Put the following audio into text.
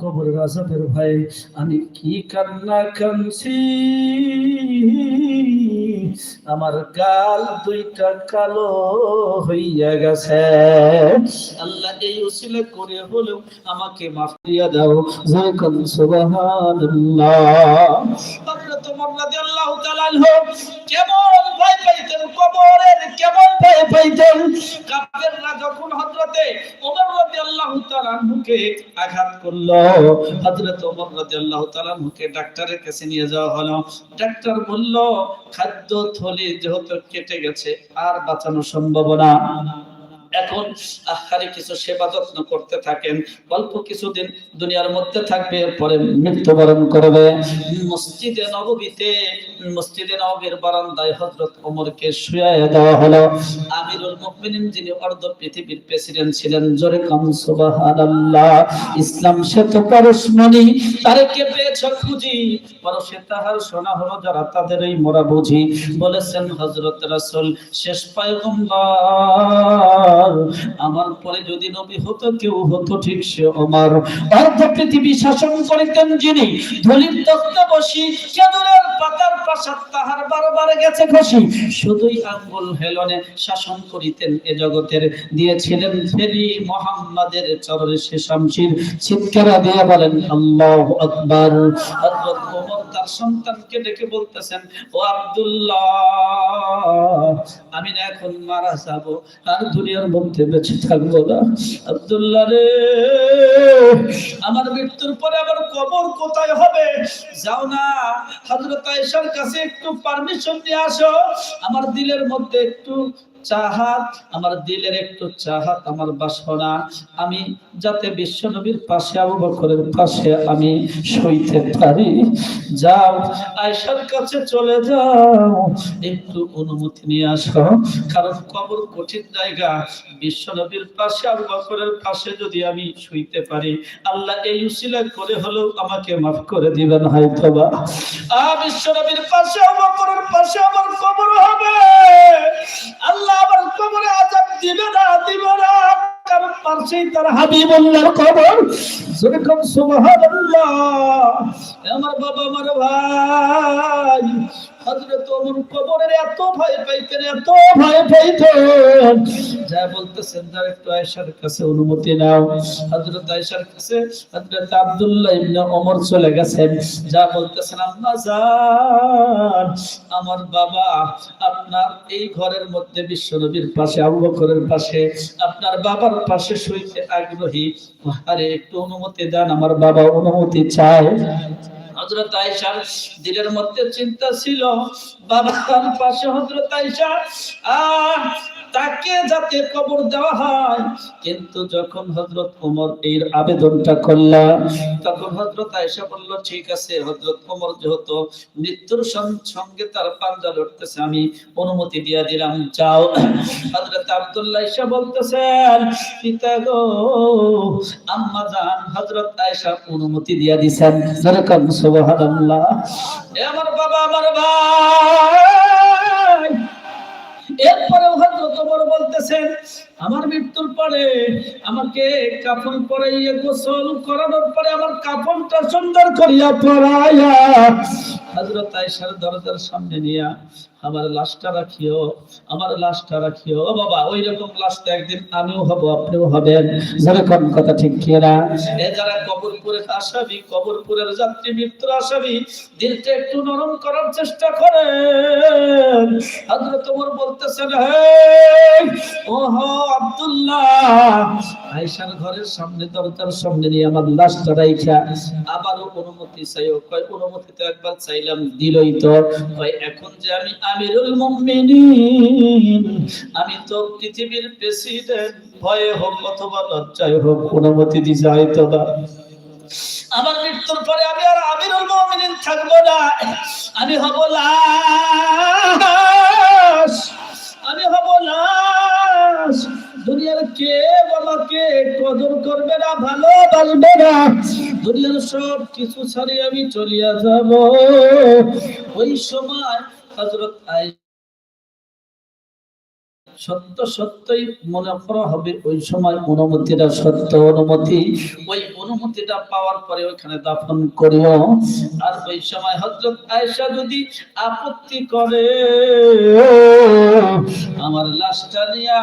কবরের আজাবের ভাই। আমি কি কান্না কানছি আমার গাল দুইটা কালো হইয়া গেছে। আল্লাহ এই উসিলে করে হলেও আমাকে মাফ দিয়া দাও। যেরকম সুবহানাল্লাহ। হযরত আঘাত করল আনহুকে ডাক্তারের কাছে নিয়ে যাওয়া হলো। ডাক্তার বলল, খাদ্য থলি যেহেতু কেটে গেছে, আর বাঁচানো সম্ভব না। এখন আহারে কিছু সেবা যত্ন করতে থাকেন, অল্প কিছুদিন দুনিয়ার মধ্যে থাকবে এরপরে মৃত্যুবরণ করবে। মসজিদে নববীতে, মসজিদে নববীর বারান্দায় হযরত ওমরকে শুয়ায় দেওয়া হলো। আমিরুল মুমিনিন যিনি অর্ধ পৃথিবীর প্রেসিডেন্ট ছিলেন, জোরে কাম সুবহানাল্লাহ। ইসলাম সে তো পরশমণি তারে কে পেয়েছ খুঁজি। পরশে তাহার শোনা হলো যারা তাদের এই মোরা বুঝি। বলেছেন হযরত রাসূল, শেষ পয়গম্বর, আমার পরে যদি নবী হতো, কেউ হতো ঠিক সে ওমর অর্ধ পৃথিবী শাসন করিতেন যিনি, ধলির তক্ত বসি, খেজুরের পাতার প্রাসাদ তাহার বারবার গেছে খুশি শুধুই আঙ্গুল হেলনে শাসন করিতেন এ জগতের। দিয়েছিলেন ফেরি মোহাম্মদের চরণে সে শামশির চিৎকারা দিয়ে বলেন, আল্লাহ আকবার। তার সন্তানকে ডেকে বলতেছেন, ও আব্দুল্লাহ, আমি না এখন মারা যাব, আর দুনিয়ার মধ্যে বেঁচে থাকব না। আব্দুল্লাহ রে, আমার মৃত্যুর পরে আমার কবর কোথায় হবে? যাও না আয়েশার কাছে একটু পারমিশন নিয়ে আসো। আমার দিলের মধ্যে একটু চাহাত আমার দিলের একটু চাহাত আমার বাসনা। আমি যাতে বিশ্বনবীর পাশে, আবু বকরের পাশে আমি সইতে পারি। যাও, আয়েশার কাছে চলে যাও। একটু অনুমতি নিয়ে আসো। কারণ কবর কঠিন জায়গা। বিশ্বনবীর পাশে, আবু বকরের পাশে যদি আমি শুইতে পারি, আল্লাহ এই উসিলা করে হলেও আমাকে মাফ করে দিবেন হয়তোবা। আ বিশ্বনবীর পাশে, আবু বকরের পাশে আমার কবর হবে। আল্লাহ আমার কবরে আজাব দিবে না দিবে না। কারণ পাশেই তার হাবিবুল্লাহর কবর। যেরকম সুবহানাল্লাহ। আমার বাবা, আমার ভাই। কবরের এত ভয় পাইতেন এত ভয় পাইতেন যা বলতেছেন একটু আয়েশার কাছে অনুমতি নাও। আয়েশার কাছে আব্দুল্লাহ ইবনে ওমর চলে গেছেন যা বলতেছেন, আম্মা জান, আমার বাবা আপনার এই ঘরের মধ্যে বিশ্বনবীর পাশে, আবু বকরের পাশে, আপনার বাবার পাশে শুইতে আগ্রহী। আরে, একটু অনুমতি দেন, আমার বাবা অনুমতি চায়। হযরত আয়েশার দিলের মধ্যে চিন্তা ছিল। বাবার পাশে হজরত আয়েশা। আহ! তাকে যাতে কবর দেওয়া হয়। কিন্তু যখন হযরত ওমর এর আবেদনটা করলাম তখন হযরত আয়েশা বলল, ঠিক আছে, হযরত ওমর যেহেতু মৃত্যুর সঙ্গে তার পাঞ্জা লড়তেছে, আমি অনুমতি দিয়ে দিলাম, যাও। হযরত আব্দুল্লাহ আয়েশা বলতেছেন, পিতা গো, আম্মা জান, হযরত আয়েশা অনুমতি দিয়ে দিছেন। যেরকম সুবহানাল্লাহ। আমার বাবা, আমার ভাই। এরপরে ওমর বলতেছেন, আমার মৃত্যুর পরে আমাকে কাফন পরাইয়া গোসল করানোর পরে আমার কাফনটা সুন্দর করিয়া পরাইয়া হযরত আয়েশার দরজার সামনে নিয়া আমার লাশটা রাখিও, আমার লাশটা রাখিও। বাবা, ওই রকম লাশটা একদিন আমিও হব, আপনিও হবেন। যেরকম কথা ঠিক কিনা? এ যারা কবরপুরের যাত্রী দিলটা একটু নরম করার চেষ্টা করেন। হযরত ওমর বলতেছেন, হে ওহো আব্দুল্লাহ, আয়েশার ঘরের সামনে দরজার সামনে নিয়ে আমার লাশটা রাইখা। আবারও অনুমতি চাইও, কয় অনুমতি তো একবার চাইলাম, দিলই তো। কয়, এখন যে আমি আমিরুল মুমিনিন, আমি তো পৃথিবীর প্রেসিডেন্ট, ভয়ে হোক অথবা লজ্জায় হোক, অনুমতি দিছে হয়তো বা। আমার মৃত্যুর পরে আমি আর আমিরুল মুমিনিন থাকব না, আমি হব লাশ কদর করবে না ভালোবাসবে না। দুনিয়ার সব কিছু ছাড়িয়ে আমি চলিয়া যাব। ওই সময় আয়েশা, সত্য সত্যই মনে করা হবে, ওই সময় অনুমতিটা, সত্য অনুমতি। ওই অনুমতিটা পাওয়ার পরে ওইখানে দাফন করিও আর ওই সময় হজরত আয়েশা যদি আপত্তি করে, আমার লাশটা নিয়া